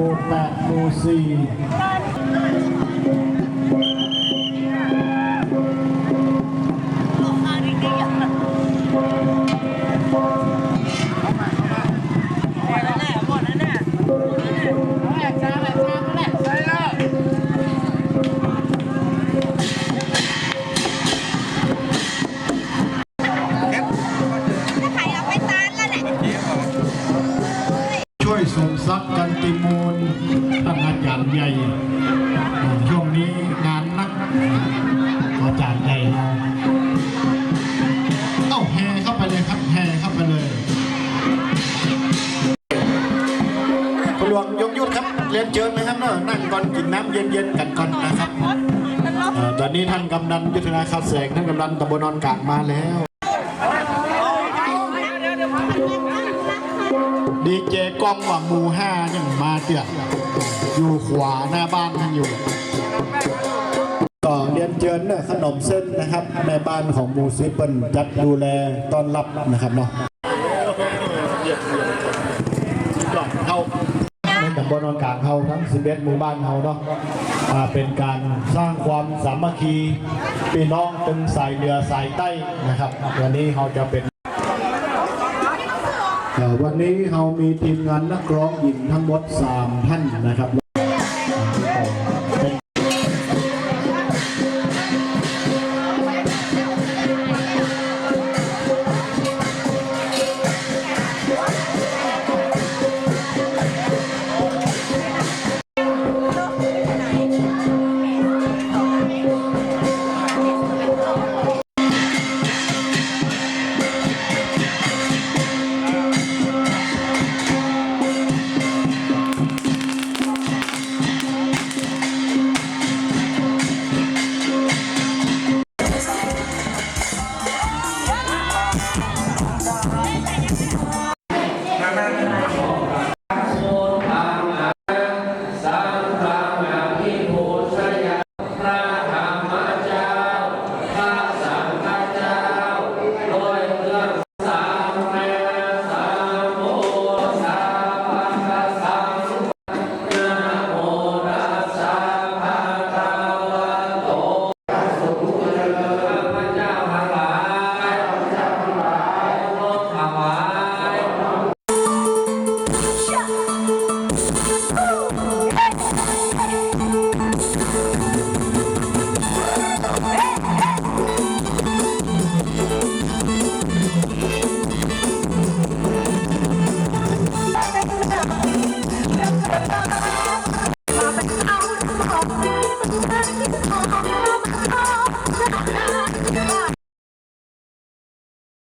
หมู่แปดหมู่สี่ ส่งซักกันติมูลท่านอาจารย์ใหญ่ช่วงนี้งานนักอาจารย์ใหญ่เราเอ้าแห่เข้าไปเลยครับแห่เข้าไปเลยคุณหลวงยงยุทธครับเรียนเชิญนะครับเนอะนั่งก่อนกินน้ำเย็นๆกันก่อนนะครับเอ่อตอนนี้ท่านกำนันยุทธนาคาแสงท่านกำนันตำบลนอนกางมาแล้ว ดีเจกล้องว่าหมูห้ายังมาเตือนอยู่ขวาหน้าบ้านท่านอยู่ต่อเรียนเชิญเนอขนมเส้นนะครับแม่บ้านของหมูซิเปิลจัดดูแลต้อนรับนะครับเนาะกล่องเขาในตำบลนอนกลางเขาทั้ง 11 หมู่บ้านเขาเนาะอ่าเป็นการสร้างความสามัคคีพี่น้องเป็นสายเหนือสายใต้นะครับวันนี้เขาจะเป็น วันนี้เรามีทีมงานนักร้องหญิงทั้งหมด 3 ท่านนะครับ